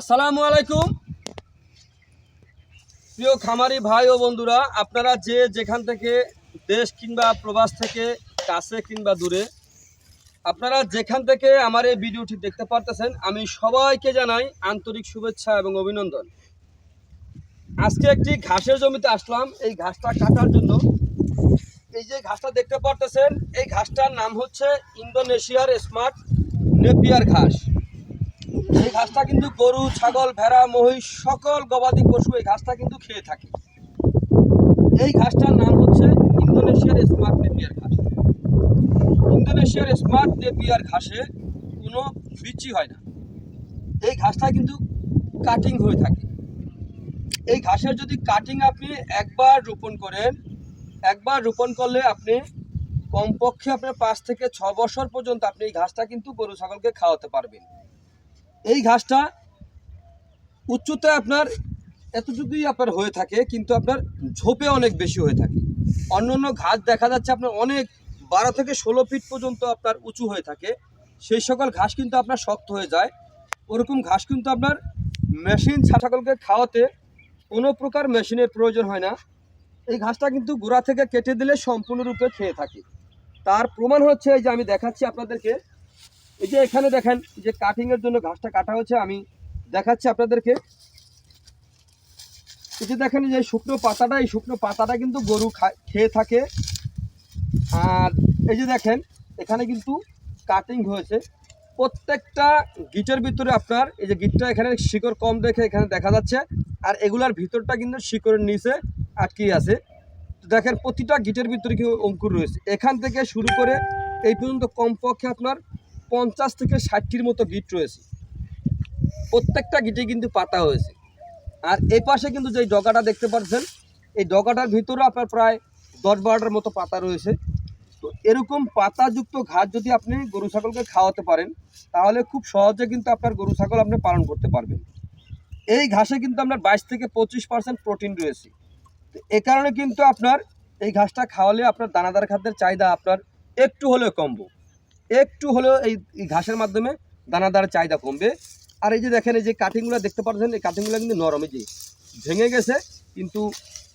আসসালামু আলাইকুম। প্রিয় খামারি ভাই ও বন্ধুরা, আপনারা যে যেখান থেকে দেশ কিংবা প্রবাস থেকে কাছে কিংবা দূরে, আপনারা যেখান থেকে আমার এই ভিডিওটি দেখতে পারতেছেন, আমি সবাইকে জানাই আন্তরিক শুভেচ্ছা এবং অভিনন্দন। আজকে একটি ঘাসের জমিতে আসলাম, এই ঘাসটা কাটার জন্য। এই যে ঘাসটা দেখতে পারতেছেন, এই ঘাসটার নাম হচ্ছে ইন্দোনেশিয়ার স্মার্ট নেপিয়ার ঘাস। ঘাসটা কিন্তু গরু, ছাগল, ভেড়া, মহিষ, সকল গবাদি পশু এই ঘাসটা কিন্তু খেয়ে থাকে। এই ঘাসটার নাম হচ্ছে ইন্দোনেশিয়ার স্মার্ট নেপিয়ার ঘাস। ইন্দোনেশিয়ার স্মার্ট নেপিয়ার ঘাসে কোনো বিচি হয় না। এই ঘাসটা কিন্তু কাটিং হয়ে থাকে। এই ঘাসের যদি কাটিং আপনি একবার রোপণ করেন, একবার রোপণ করলে আপনি কমপক্ষে আপনার পাঁচ থেকে ছ বছর পর্যন্ত আপনি এই ঘাসটা কিন্তু গরু, ছাগলকে খাওয়াতে পারবেন। এই ঘাসটা উচ্চতায় আপনার এতটুকুই আপনার হয়ে থাকে, কিন্তু আপনার ঝোপে অনেক বেশি হয়ে থাকে। অন্য অন্য ঘাস দেখা যাচ্ছে আপনার অনেক বারো থেকে ষোলো ফিট পর্যন্ত আপনার উঁচু হয়ে থাকে। সেই সকল ঘাস কিন্তু আপনার শক্ত হয়ে যায়। ওরকম ঘাস কিন্তু আপনার মেশিন ছাগলকে খাওয়াতে কোনো প্রকার মেশিনের প্রয়োজন হয় না। এই ঘাসটা কিন্তু গোড়া থেকে কেটে দিলে সম্পূর্ণরূপে খেয়ে থাকে। তার প্রমাণ হচ্ছে এই যে আমি দেখাচ্ছি আপনাদেরকে। এই যে এখানে দেখেন, যে কাটিং এর জন্য ঘাসটা কাটা হয়েছে, আমি দেখাচ্ছি আপনাদেরকে। এই যে দেখেন যে শুকনো পাতাটা, এই শুকনো পাতাটা কিন্তু গরু খেয়ে থাকে। আর এই যে দেখেন, এখানে কিন্তু কাটিং হয়েছে। প্রত্যেকটা গিটের ভিতরে আপনার, এই যে গিটটা এখানে শিকড় কম দেখে এখানে দেখা যাচ্ছে। আর এগুলার ভিতরটা কিন্তু শিকড়ের নিচে আটকে আছে। দেখেন, প্রতিটা গিটের ভিতরে কিন্তু অঙ্কুর রয়েছে। এখান থেকে শুরু করে এই পর্যন্ত কমপক্ষে আপনার পঞ্চাশ থেকে ষাটটির মতো গিট রয়েছে। প্রত্যেকটা গিটে কিন্তু পাতা হয়েছে। আর এই পাশে কিন্তু যে ডগাটা দেখতে পাচ্ছেন, এই ডগাটার ভিতরে আপনার প্রায় দশ বারোটার মতো পাতা রয়েছে। তো এরকম পাতাযুক্ত ঘাস যদি আপনি গরু ছাগলকে খাওয়াতে পারেন, তাহলে খুব সহজে কিন্তু আপনার গরু ছাগল আপনি পালন করতে পারবেন। এই ঘাসে কিন্তু আপনার বাইশ থেকে পঁচিশ পার্সেন্ট প্রোটিন রয়েছে। তো এ কারণে কিন্তু আপনার এই ঘাসটা খাওয়ালে আপনার দানাদার খাদ্যের চাহিদা আপনার একটু হলেও কমবে। একটু হলেও এই ঘাসের মাধ্যমে দানাদার চাহিদা কমবে। আর এই যে দেখেন, এই যে কাটিংগুলো দেখতে পাচ্ছেন, এই কাটিংগুলো কিন্তু নরম, এই যে ভেঙে গেছে, কিন্তু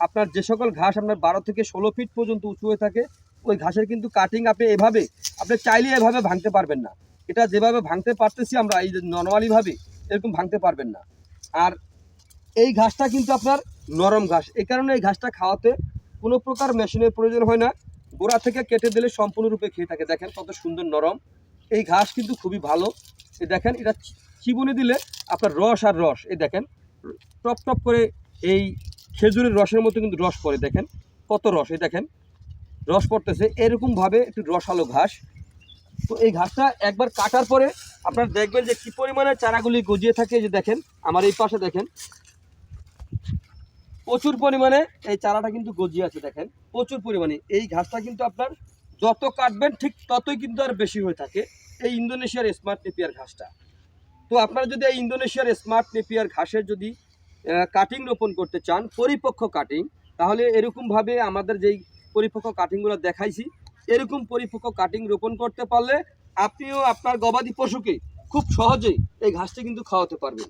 আপনার যে সকল ঘাস আপনার বারো থেকে ষোলো ফিট পর্যন্ত উঁচু হয়ে থাকে, ওই ঘাসের কিন্তু কাটিং আপনি এভাবে, আপনি চাইলে এভাবে ভাঙতে পারবেন না। এটা যেভাবে ভাঙতে পারতেছি আমরা, এই যে নর্মালিভাবে এরকম ভাঙতে পারবেন না। আর এই ঘাসটা কিন্তু আপনার নরম ঘাস এই কারণে এই ঘাসটা খাওয়াতে কোনো প্রকার মেশিনের প্রয়োজন হয় না। গোড়া থেকে কেটে দিলে সম্পূর্ণরূপে খেয়ে থাকে। দেখেন কত সুন্দর নরম। এই ঘাস কিন্তু খুবই ভালো। এই দেখেন, এটা চিবুনি দিলে আপনার রস আর রস। এই দেখেন, টপ টপ করে এই খেজুরের রসের মতো কিন্তু রস পড়ে। দেখেন কত রস। এই দেখেন, রস পড়তেছে। এরকমভাবে একটু রসালো ঘাস। তো এই ঘাসটা একবার কাটার পরে আপনারা দেখবেন যে কী পরিমাণে চারাগুলি গজিয়ে থাকে। যে দেখেন, আমার এই পাশে দেখেন প্রচুর পরিমাণে এই চারাটা কিন্তু গজিয়ে আছে দেখেন, প্রচুর পরিমাণে। এই ঘাসটা কিন্তু আপনার যত কাটবেন ঠিক ততই কিন্তু আর বেশি হয়ে থাকে এই ইন্দোনেশিয়ার স্মার্ট নেপিয়ার ঘাসটা। তো আপনারা যদি এই ইন্দোনেশিয়ার স্মার্ট নেপিয়ার ঘাসের যদি কাটিং রোপণ করতে চান, পরিপক্ক কাটিং তাহলে এরকমভাবে আমাদের যেই পরিপক্ক কাটিংগুলো দেখাইছি, এরকম পরিপক্ক কাটিং রোপণ করতে পারলে আপনিও আপনার গবাদি পশুকে খুব সহজেই এই ঘাসটি কিন্তু খাওয়াতে পারবেন।